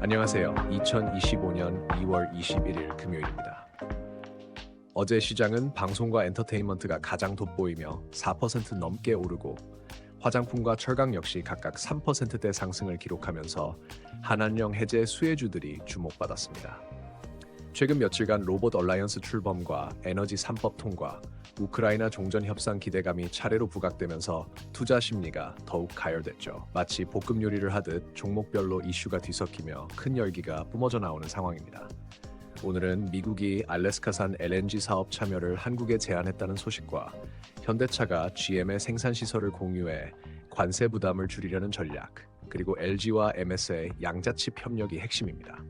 안녕하세요. 2025년 2월 21일 금요일입니다. 어제 시장은 방송과 엔터테인먼트가 가장 돋보이며 4% 넘게 오르고 화장품과 철강 역시 각각 3%대 상승을 기록하면서 한한령 해제 수혜주들이 주목받았습니다. 최근 며칠간 로봇 얼라이언스 출범과 에너지 3법 통과, 우크라이나 종전 협상 기대감이 차례로 부각되면서 투자 심리가 더욱 가열됐죠. 마치 볶음 요리를 하듯 종목별로 이슈가 뒤섞이며 큰 열기가 뿜어져 나오는 상황입니다. 오늘은 미국이 알래스카산 LNG 사업 참여를 한국에 제안했다는 소식과 현대차가 GM의 생산 시설을 공유해 관세 부담을 줄이려는 전략, 그리고 LG와 MS의 양자칩 협력이 핵심입니다.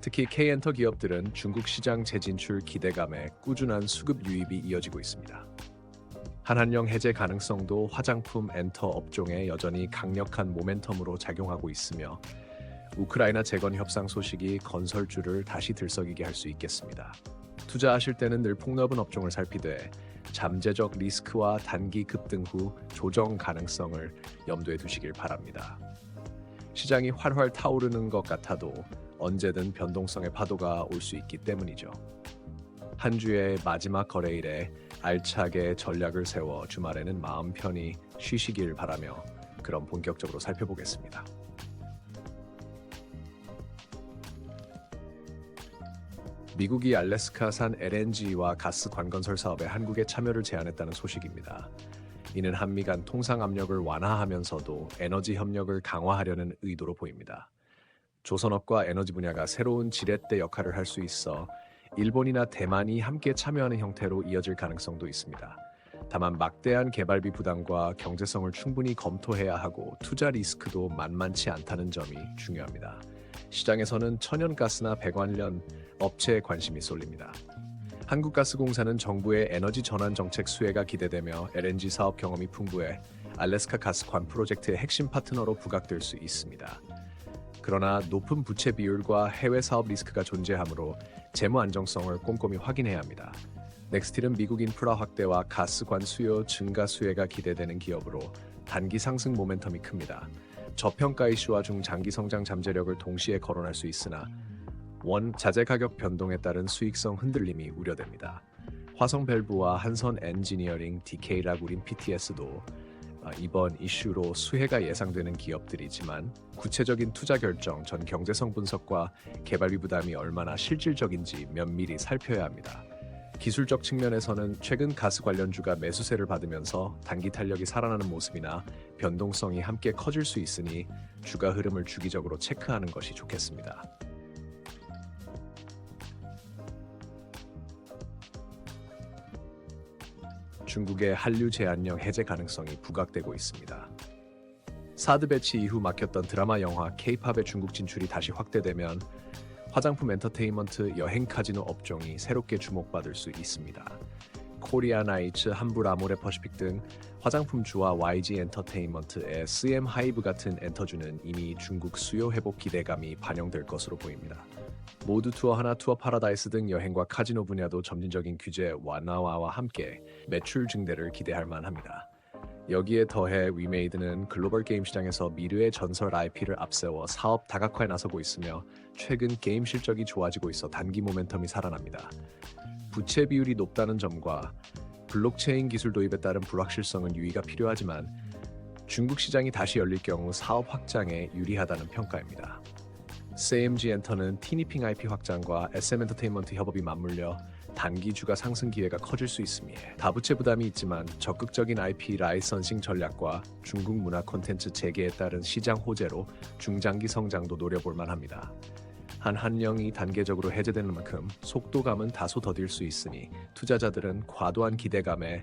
특히 K엔터 기업들은 중국 시장 재진출 기대감에 꾸준한 수급 유입이 이어지고 있습니다. 한한령 해제 가능성도 화장품 엔터 업종에 여전히 강력한 모멘텀으로 작용하고 있으며 우크라이나 재건 협상 소식이 건설주를 다시 들썩이게 할 수 있겠습니다. 투자하실 때는 늘 폭넓은 업종을 살피되 잠재적 리스크와 단기 급등 후 조정 가능성을 염두에 두시길 바랍니다. 시장이 활활 타오르는 것 같아도 언제든 변동성의 파도가 올 수 있기 때문이죠. 한 주의 마지막 거래일에 알차게 전략을 세워 주말에는 마음 편히 쉬시길 바라며 그럼 본격적으로 살펴보겠습니다. 미국이 알래스카산 LNG와 가스 관건설 사업에 한국에 참여를 제안했다는 소식입니다. 이는 한미 간 통상 압력을 완화하면서도 에너지 협력을 강화하려는 의도로 보입니다. 조선업과 에너지 분야가 새로운 지렛대 역할을 할 수 있어 일본이나 대만이 함께 참여하는 형태로 이어질 가능성도 있습니다. 다만 막대한 개발비 부담과 경제성을 충분히 검토해야 하고 투자 리스크도 만만치 않다는 점이 중요합니다. 시장에서는 천연가스나 배관련 업체에 관심이 쏠립니다. 한국가스공사는 정부의 에너지 전환 정책 수혜가 기대되며 LNG 사업 경험이 풍부해 알래스카 가스관 프로젝트의 핵심 파트너로 부각될 수 있습니다. 그러나 높은 부채 비율과 해외 사업 리스크가 존재하므로 재무 안정성을 꼼꼼히 확인해야 합니다. 넥스틸은 미국 인프라 확대와 가스관 수요 증가 수혜가 기대되는 기업으로 단기 상승 모멘텀이 큽니다. 저평가 이슈와 중장기 성장 잠재력을 동시에 거론할 수 있으나 원 자재 가격 변동에 따른 수익성 흔들림이 우려됩니다. 화성 밸브와 한선 엔지니어링, DK라구린 PTS도 아, 이번 이슈로 수혜가 예상되는 기업들이지만 구체적인 투자 결정 전 경제성 분석과 개발비 부담이 얼마나 실질적인지 면밀히 살펴야 합니다. 기술적 측면에서는 최근 가스 관련주가 매수세를 받으면서 단기 탄력이 살아나는 모습이나 변동성이 함께 커질 수 있으니 주가 흐름을 주기적으로 체크하는 것이 좋겠습니다. 중국의 한류 제한령 해제 가능성이 부각되고 있습니다. 사드 배치 이후 막혔던 드라마 영화 K-팝의 중국 진출이 다시 확대되면 화장품 엔터테인먼트 여행 카지노 업종이 새롭게 주목받을 수 있습니다. 코리아나이츠, 함불 아모레 퍼시픽 등 화장품주와 YG 엔터테인먼트의 SM 하이브 같은 엔터주는 이미 중국 수요 회복 기대감이 반영될 것으로 보입니다. 모두 투어 하나 투어 파라다이스 등 여행과 카지노 분야도 점진적인 규제 완화와 함께 매출 증대를 기대할 만합니다. 여기에 더해 위메이드는 글로벌 게임 시장에서 미르의 전설 IP를 앞세워 사업 다각화에 나서고 있으며 최근 게임 실적이 좋아지고 있어 단기 모멘텀이 살아납니다. 부채 비율이 높다는 점과 블록체인 기술 도입에 따른 불확실성은 유의가 필요하지만 중국 시장이 다시 열릴 경우 사업 확장에 유리하다는 평가입니다. CMG 엔터는 티니핑 IP 확장과 SM 엔터테인먼트 협업이 맞물려 단기 주가 상승 기회가 커질 수 있으며 다부채 부담이 있지만 적극적인 IP 라이선싱 전략과 중국 문화 콘텐츠 재개에 따른 시장 호재로 중장기 성장도 노려볼 만합니다. 한 한령이 단계적으로 해제되는 만큼 속도감은 다소 더딜 수 있으니 투자자들은 과도한 기대감에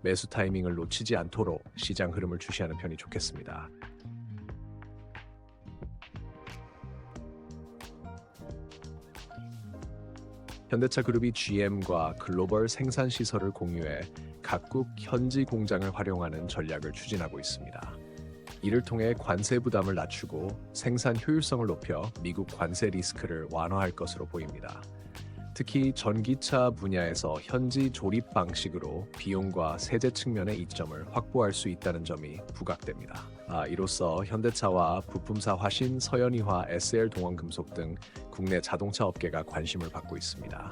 매수 타이밍을 놓치지 않도록 시장 흐름을 주시하는 편이 좋겠습니다. 현대차 그룹이 GM과 글로벌 생산 시설을 공유해 각국 현지 공장을 활용하는 전략을 추진하고 있습니다. 이를 통해 관세 부담을 낮추고 생산 효율성을 높여 미국 관세 리스크를 완화할 것으로 보입니다. 특히 전기차 분야에서 현지 조립 방식으로 비용과 세제 측면의 이점을 확보할 수 있다는 점이 부각됩니다. 아, 이로써 현대차와 부품사 화신, 서현이화, SL 동원금속 등 국내 자동차 업계가 관심을 받고 있습니다.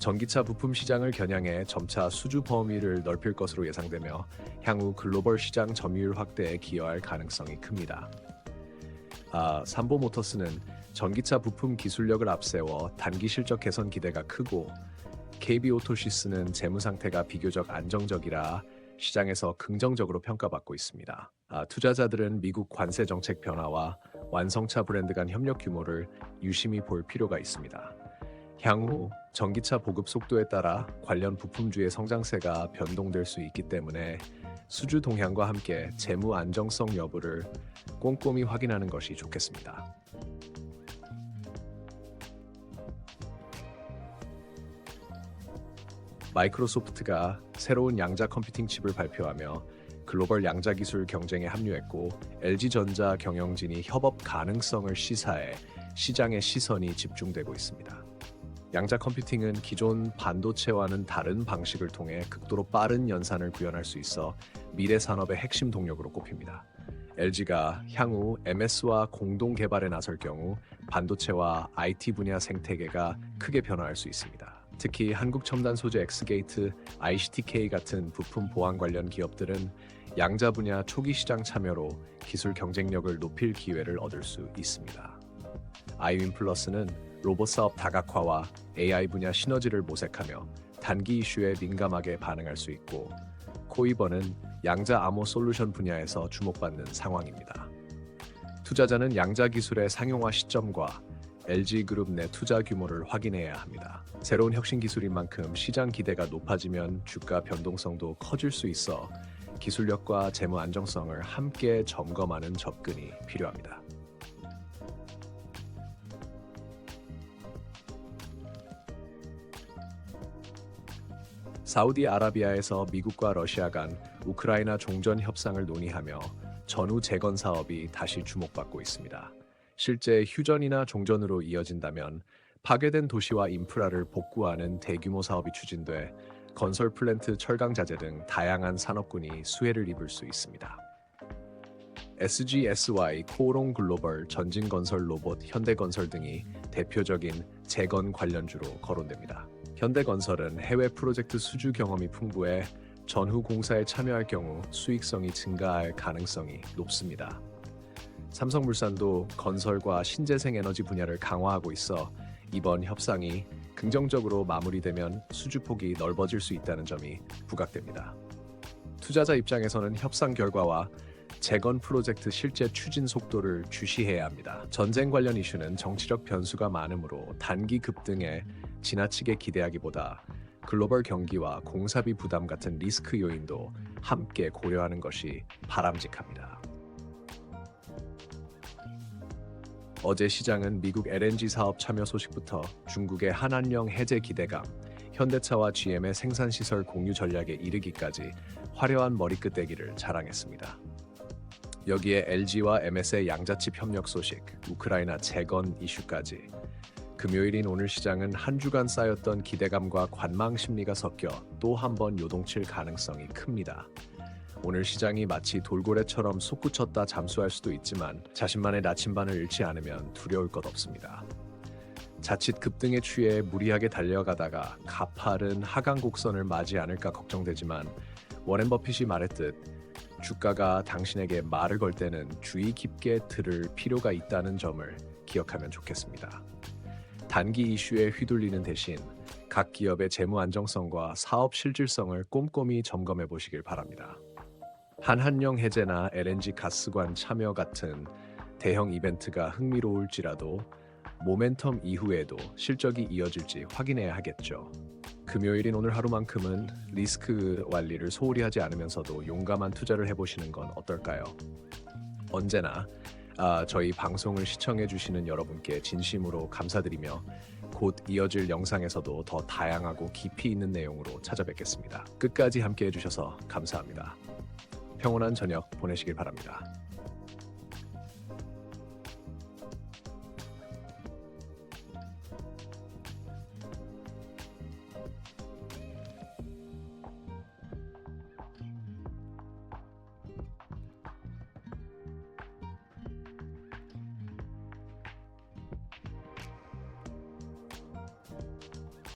전기차 부품 시장을 겨냥해 점차 수주 범위를 넓힐 것으로 예상되며 향후 글로벌 시장 점유율 확대에 기여할 가능성이 큽니다. 아, 삼보 모터스는 전기차 부품 기술력을 앞세워 단기 실적 개선 기대가 크고 KB 오토시스는 재무 상태가 비교적 안정적이라 시장에서 긍정적으로 평가받고 있습니다. 아, 투자자들은 미국 관세 정책 변화와 완성차 브랜드 간 협력 규모를 유심히 볼 필요가 있습니다. 향후 전기차 보급 속도에 따라 관련 부품주의 성장세가 변동될 수 있기 때문에 수주 동향과 함께 재무 안정성 여부를 꼼꼼히 확인하는 것이 좋겠습니다. 마이크로소프트가 새로운 양자 컴퓨팅 칩을 발표하며 글로벌 양자 기술 경쟁에 합류했고 LG전자 경영진이 협업 가능성을 시사해 시장의 시선이 집중되고 있습니다. 양자 컴퓨팅은 기존 반도체와는 다른 방식을 통해 극도로 빠른 연산을 구현할 수 있어 미래 산업의 핵심 동력으로 꼽힙니다. LG가 향후 MS와 공동 개발에 나설 경우 반도체와 IT 분야 생태계가 크게 변화할 수 있습니다. 특히 한국 첨단 소재 엑스게이트, ICTK 같은 부품 보안 관련 기업들은 양자 분야 초기 시장 참여로 기술 경쟁력을 높일 기회를 얻을 수 있습니다. 아이윈 플러스는 로봇 사업 다각화와 AI 분야 시너지를 모색하며 단기 이슈에 민감하게 반응할 수 있고 코이버는 양자 암호 솔루션 분야에서 주목받는 상황입니다. 투자자는 양자 기술의 상용화 시점과 LG 그룹 내 투자 규모를 확인해야 합니다. 새로운 혁신 기술인 만큼 시장 기대가 높아지면 주가 변동성도 커질 수 있어 기술력과 재무 안정성을 함께 점검하는 접근이 필요합니다. 사우디아라비아에서 미국과 러시아 간 우크라이나 종전 협상을 논의하며 전후 재건 사업이 다시 주목받고 있습니다. 실제 휴전이나 종전으로 이어진다면 파괴된 도시와 인프라를 복구하는 대규모 사업이 추진돼 건설 플랜트, 철강 자재 등 다양한 산업군이 수혜를 입을 수 있습니다. SGSY, 코오롱 글로벌, 전진건설 로봇, 현대건설 등이 대표적인 재건 관련주로 거론됩니다. 현대건설은 해외 프로젝트 수주 경험이 풍부해 전후 공사에 참여할 경우 수익성이 증가할 가능성이 높습니다. 삼성물산도 건설과 신재생 에너지 분야를 강화하고 있어 이번 협상이 긍정적으로 마무리되면 수주폭이 넓어질 수 있다는 점이 부각됩니다. 투자자 입장에서는 협상 결과와 재건 프로젝트 실제 추진 속도를 주시해야 합니다. 전쟁 관련 이슈는 정치적 변수가 많으므로 단기 급등에 지나치게 기대하기보다 글로벌 경기와 공사비 부담 같은 리스크 요인도 함께 고려하는 것이 바람직합니다. 어제 시장은 미국 LNG 사업 참여 소식부터 중국의 한한령 해제 기대감, 현대차와 GM의 생산 시설 공유 전략에 이르기까지 화려한 머리끝대기를 자랑했습니다. 여기에 LG와 MS의 양자칩 협력 소식, 우크라이나 재건 이슈까지 금요일인 오늘 시장은 한 주간 쌓였던 기대감과 관망 심리가 섞여 또 한 번 요동칠 가능성이 큽니다. 오늘 시장이 마치 돌고래처럼 솟구쳤다 잠수할 수도 있지만 자신만의 나침반을 잃지 않으면 두려울 것 없습니다. 자칫 급등에 취해 무리하게 달려가다가 가파른 하강 곡선을 맞이 않을까 걱정되지만 워렌 버핏이 말했듯 주가가 당신에게 말을 걸 때는 주의 깊게 들을 필요가 있다는 점을 기억하면 좋겠습니다. 단기 이슈에 휘둘리는 대신 각 기업의 재무 안정성과 사업 실질성을 꼼꼼히 점검해 보시길 바랍니다. 한한령 해제나 LNG 가스관 참여 같은 대형 이벤트가 흥미로울지라도 모멘텀 이후에도 실적이 이어질지 확인해야 하겠죠. 금요일인 오늘 하루만큼은 리스크 관리를 소홀히 하지 않으면서도 용감한 투자를 해보시는 건 어떨까요? 언제나 아, 저희 방송을 시청해 주시는 여러분께 진심으로 감사드리며 곧 이어질 영상에서도 더 다양하고 깊이 있는 내용으로 찾아뵙겠습니다. 끝까지 함께 해주셔서 감사합니다. 평온한 저녁 보내시길 바랍니다.